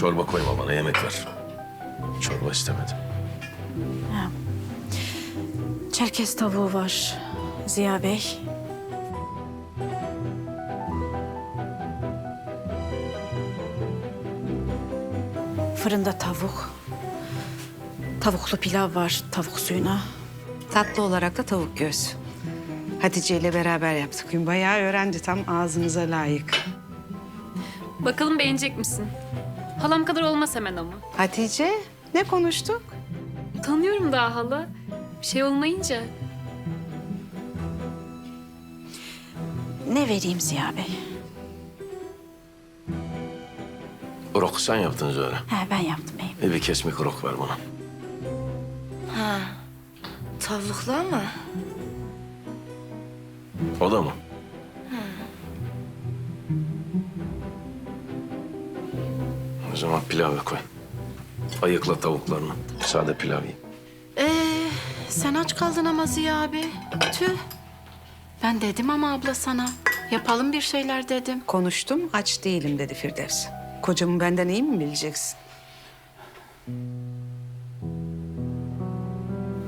Çorba koyma bana yemek ver. Çorba istemedim. Çerkez tavuğu var Ziya Bey. Fırında tavuk. Tavuklu pilav var tavuk suyuna. Tatlı olarak da tavuk göğsü. Hatice ile beraber yaptık. Gün bayağı öğrendi tam ağzınıza layık. Bakalım beğenecek misin? Halam kadar olmaz hemen ama. Hatice ne konuştuk? Tanıyorum daha hala. Bir şey olmayınca. Ne vereyim Ziya Bey? Rok sen yaptın Zöhre. He ben yaptım beyim. E bir kesmik rok ver bana. Tavuklu ama O da mı? Zaman pilavı koy. Ayıkla tavuklarını. Sade pilav yiyeyim. Ee, sen aç kaldın ama Ziya abi. Tüh. Ben dedim ama abla sana. Yapalım bir şeyler dedim. Konuştum aç değilim dedi Firdevs. Kocamı benden iyi mi bileceksin?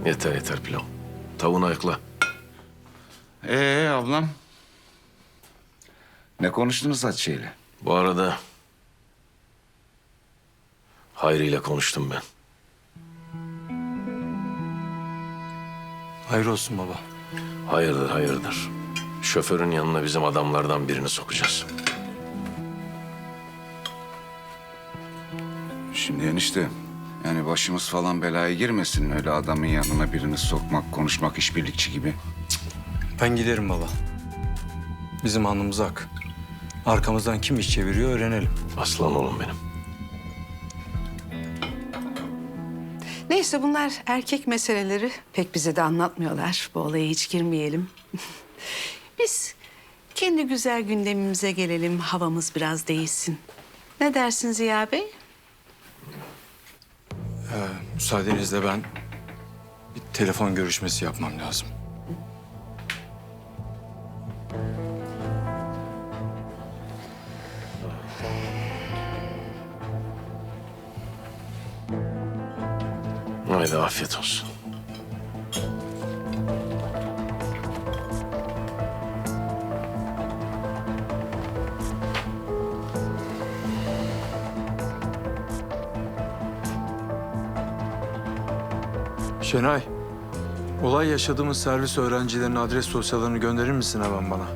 Yeter yeter pilav. Tavuğunu ayıkla. Ee ablam? Ne konuştunuz Hatice'yle? Bu arada... Hayri ile konuştum ben. Hayır olsun baba. Hayırdır hayırdır. Şoförün yanına bizim adamlardan birini sokacağız. Şimdi enişte yani başımız falan belaya girmesin. Öyle adamın yanına birini sokmak, konuşmak işbirlikçi gibi. Ben giderim baba. Bizim alnımız ak. Arkamızdan kim iş çeviriyor öğrenelim. Aslan oğlum benim. Neyse bunlar erkek meseleleri pek bize de anlatmıyorlar. Bu olaya hiç girmeyelim. Biz kendi güzel gündemimize gelelim. Havamız biraz değişsin. Ne dersin Ziya Bey? Müsaadenizle ben bir telefon görüşmesi yapmam lazım. Afiyet olsun. Şenay, olay yaşadığımız servis öğrencilerinin adres dosyalarını gönderir misin hemen bana?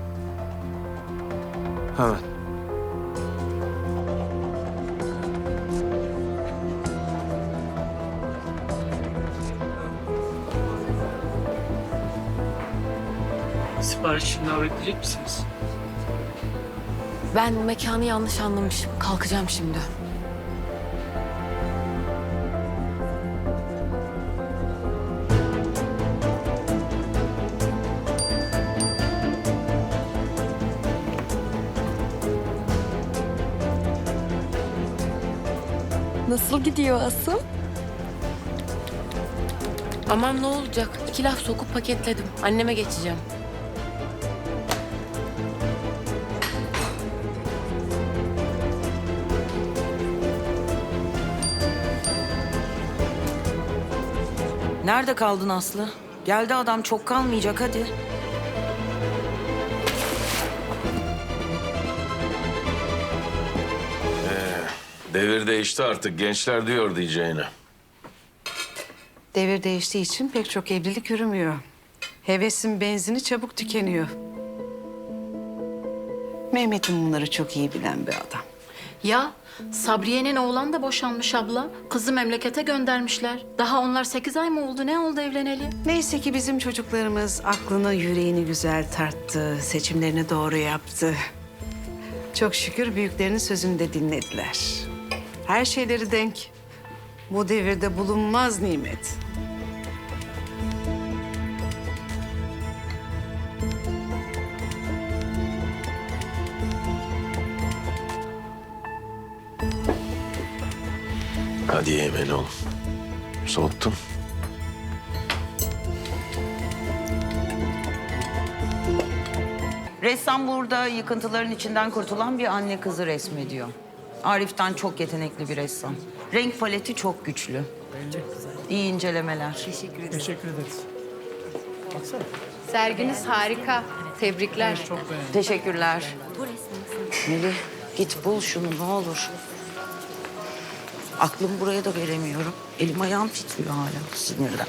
Hemen. Sipariş için daha bekleyecek misiniz? ben mekanı yanlış anlamışım. Kalkacağım şimdi. Nasıl gidiyor asıl? Aman ne olacak? İki laf sokup paketledim. Anneme geçeceğim. Nerede kaldın Aslı? Geldi adam çok kalmayacak hadi. Devir değişti artık. Gençler diyor diyeceğine. Devir değiştiği için pek çok evlilik yürümüyor. Hevesin benzini çabuk tükeniyor. Mehmet'in bunları çok iyi bilen bir adam. Ya Sabriye'nin oğlan da boşanmış abla. Kızı memlekete göndermişler. Daha onlar sekiz ay mı oldu? Ne oldu evleneli? Neyse ki bizim çocuklarımız aklını, yüreğini güzel tarttı. Seçimlerini doğru yaptı. Çok şükür büyüklerinin sözünü de dinlediler. Her şeyleri denk. Bu devirde bulunmaz nimet. Hadi ye yemeğini oğlum. Soğuttun. Ressam burada yıkıntıların içinden kurtulan bir anne kızı resmediyor. Arif'ten çok yetenekli bir ressam. Renk paleti çok güçlü. İyi incelemeler. Teşekkür ederim. Teşekkür ederiz. Serginiz harika. Tebrikler. Teşekkürler. Melih git bul şunu ne olur. Aklımı buraya da veremiyorum. Elim ayağım titriyor hala sinirden.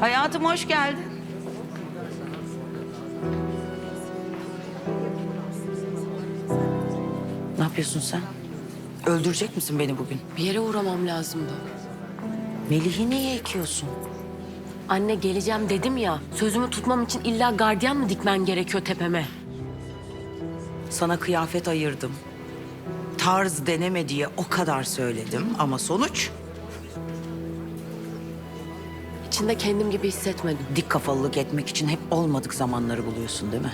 Hayatım hoş geldin. Ne yapıyorsun sen? Öldürecek misin beni bugün? Bir yere uğramam lazımdı. Melih'i niye ekiyorsun? Anne geleceğim dedim ya. Sözümü tutmam için illa gardiyan mı dikmen gerekiyor tepeme? Sana kıyafet ayırdım. Tarz deneme diye o kadar söyledim ama sonuç İçinde kendim gibi hissetmedim. dik kafalılık etmek için hep olmadık zamanları buluyorsun değil mi?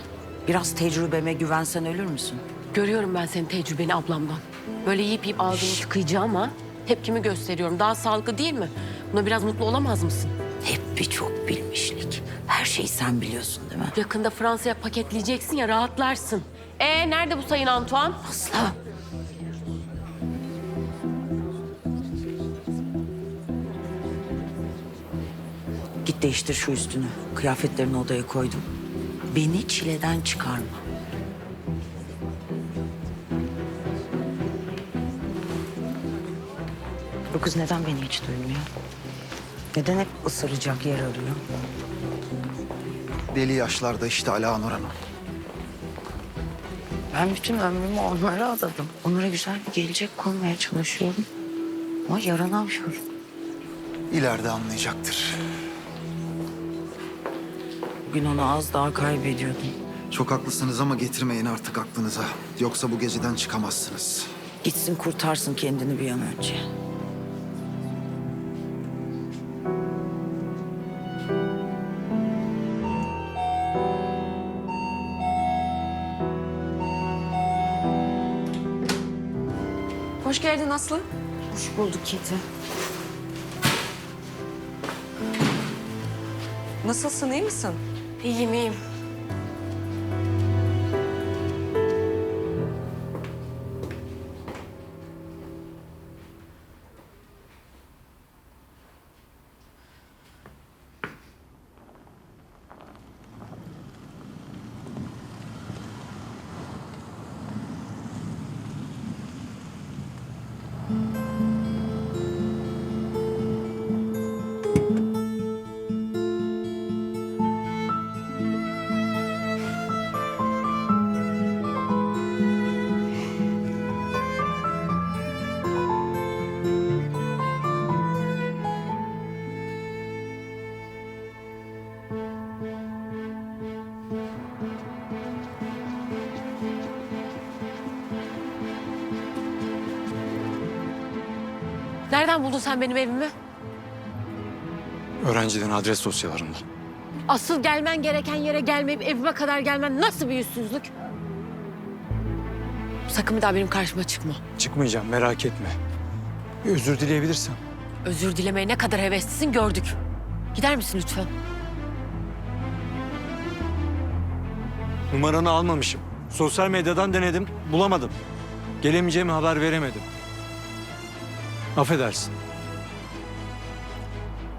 Biraz tecrübeme güvensen ölür müsün? Görüyorum ben senin tecrübeni ablamdan. Böyle yiyip yiyip ağzını tıkayacağım ama tepkimi gösteriyorum. Daha sağlıklı değil mi? Buna biraz mutlu olamaz mısın? Hep bir çok bilmişlik. Her şeyi sen biliyorsun değil mi? Yakında Fransa'ya paketleyeceksin ya rahatlarsın. Ee nerede bu sayın Antoine? Aslı. Git değiştir şu üstünü. Kıyafetlerini odaya koydum. Beni çileden çıkarma. Bu kız neden beni hiç duymuyor? Neden hep ısıracak yer arıyor? Deli yaşlarda işte Ala Nur Hanım. Ben bütün ömrümü onlara adadım. Onlara güzel bir gelecek kurmaya çalışıyorum. Ama yaranamıyorum. İleride anlayacaktır. Bugün onu az daha kaybediyordum. Çok haklısınız ama getirmeyin artık aklınıza. Yoksa bu geceden çıkamazsınız. Gitsin kurtarsın kendini bir an önce. Geldin Aslı. Hoş bulduk Keti. Nasılsın, iyi misin? İyiyim iyiyim. Nereden buldun sen benim evimi? Öğrenciden adres dosyalarından. Asıl gelmen gereken yere gelmeyip evime kadar gelmen nasıl bir yüzsüzlük? Sakın bir daha benim karşıma çıkma. Çıkmayacağım merak etme. Bir özür dileyebilirsen. Özür dilemeye ne kadar heveslisin gördük. Gider misin lütfen? Numaranı almamışım. Sosyal medyadan denedim, bulamadım. Gelemeyeceğimi haber veremedim. Affedersin.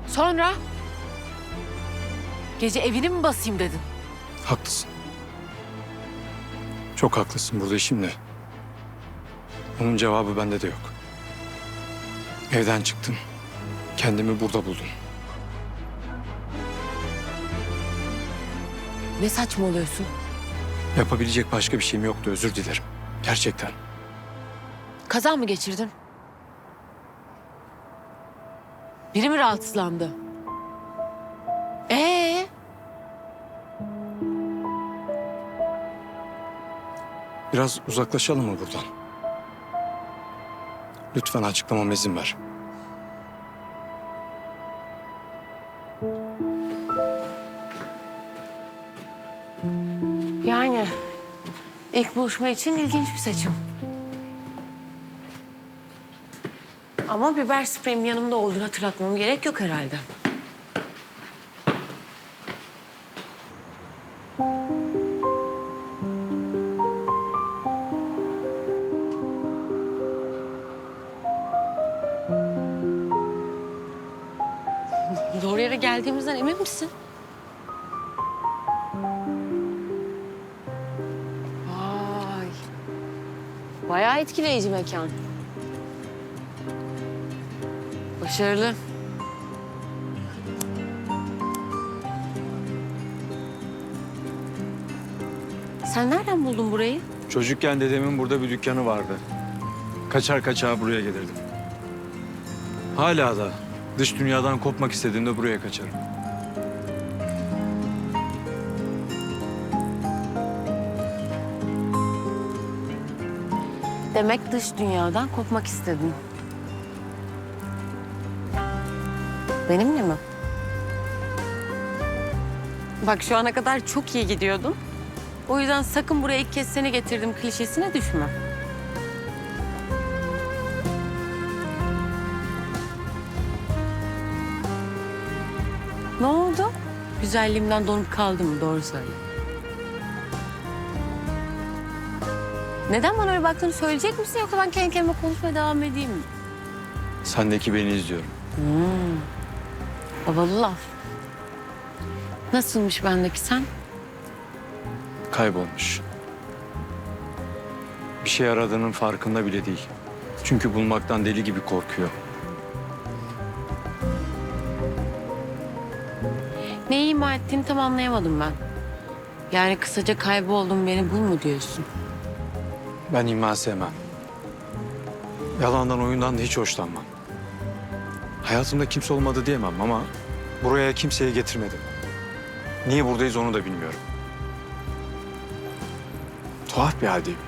Sonra? Gece evini mi basayım dedin? Haklısın. Çok haklısın burada şimdi. Onun cevabı bende de yok. Evden çıktım. Kendimi burada buldum. Ne saçmalıyorsun? Yapabilecek başka bir şeyim yoktu özür dilerim. Gerçekten. Kaza mı geçirdin? Biri mi rahatsızlandı? Ee? Biraz uzaklaşalım mı buradan? Lütfen açıklamama izin ver. Yani ilk buluşma için ilginç bir seçim. Ama biber spreyim yanımda olduğunu hatırlatmam gerek yok herhalde. Doğru yere geldiğimizden emin misin? Vay. Bayağı etkileyici mekan. Başarılı. Sen nereden buldun burayı? Çocukken dedemin burada bir dükkanı vardı. Kaçar kaçağı buraya gelirdim. Hala da dış dünyadan kopmak istediğimde buraya kaçarım. Demek dış dünyadan kopmak istedin. Benimle mi? Bak şu ana kadar çok iyi gidiyordun. O yüzden sakın buraya ilk kez seni getirdim klişesine düşme. Ne oldu? Güzelliğimden donup kaldım mı? Doğru söyle. Neden bana öyle baktığını söyleyecek misin yoksa ben kendi kendime konuşmaya devam edeyim mi? Sendeki beni izliyorum. Havalı laf. Nasılmış bendeki sen? Kaybolmuş. Bir şey aradığının farkında bile değil. Çünkü bulmaktan deli gibi korkuyor. Neyi ima ettiğini tam anlayamadım ben. Yani kısaca kayboldum beni bul mu diyorsun? Ben iman sevmem. Yalandan oyundan da hiç hoşlanmam. Hayatımda kimse olmadı diyemem ama buraya kimseyi getirmedim. Niye buradayız onu da bilmiyorum. Tuhaf bir haldeyim.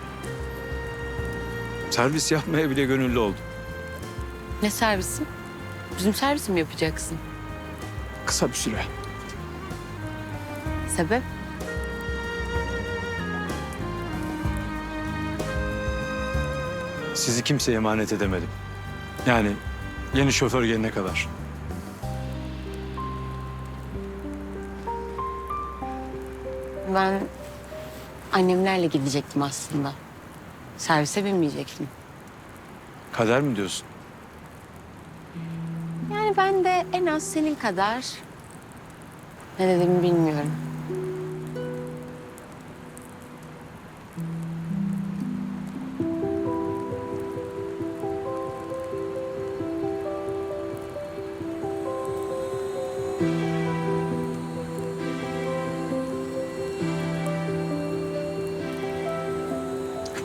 Servis yapmaya bile gönüllü oldum. Ne servisi? Bizim servisi mi yapacaksın? Kısa bir süre. Sebep? Sizi kimseye emanet edemedim. Yani yeni şoför gelene kadar. Ben annemlerle gidecektim aslında. Servise binmeyecektim. Kader mi diyorsun? Yani ben de en az senin kadar ne dediğimi bilmiyorum.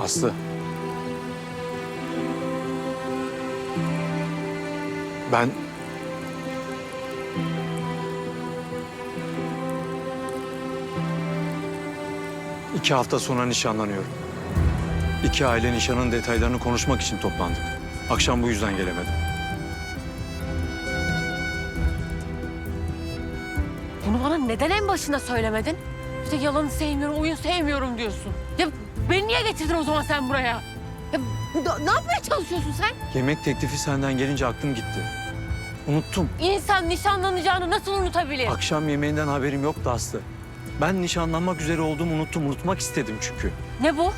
Aslı. Ben... İki hafta sonra nişanlanıyorum. İki aile nişanın detaylarını konuşmak için toplandık. Akşam bu yüzden gelemedim. Bunu bana neden en başında söylemedin? İşte yalanı sevmiyorum, oyun sevmiyorum diyorsun. Ya beni niye getirdin o zaman sen buraya? Ya, ne- ne yapmaya çalışıyorsun sen? Yemek teklifi senden gelince aklım gitti. Unuttum. İnsan nişanlanacağını nasıl unutabilir? Akşam yemeğinden haberim yoktu Aslı. Ben nişanlanmak üzere olduğumu unuttum. Unutmak istedim çünkü. Ne bu?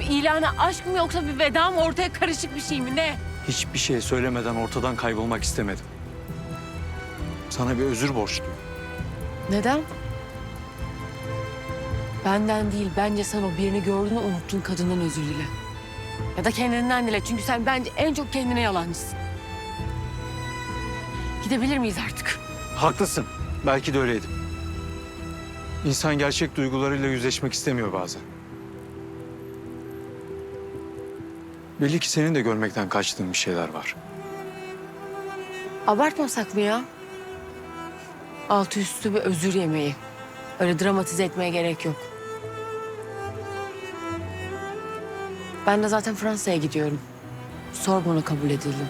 Bir ilana aşk mı yoksa bir veda mı? Ortaya karışık bir şey mi? Ne? Hiçbir şey söylemeden ortadan kaybolmak istemedim. Sana bir özür borçluyum. Neden? Benden değil, bence sen o birini gördüğünü unuttuğun kadından özür dile. Ya da kendinden dile. Çünkü sen bence en çok kendine yalancısın. Gidebilir miyiz artık? Haklısın. Belki de öyleydim. İnsan gerçek duygularıyla yüzleşmek istemiyor bazen. Belli ki senin de görmekten kaçtığın bir şeyler var. Abartmasak mı ya? Altı üstü bir özür yemeği. Öyle dramatize etmeye gerek yok. Ben de zaten Fransa'ya gidiyorum. Sorbon'a kabul edildim.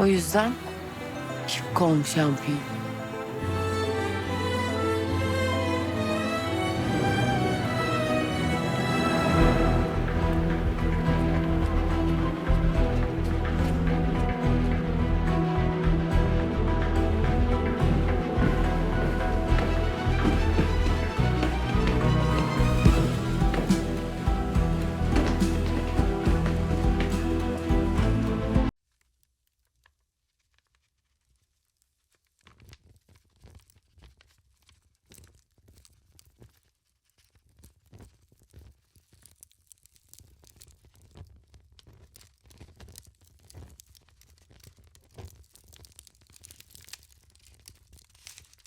O yüzden kim olmuş şampiyon.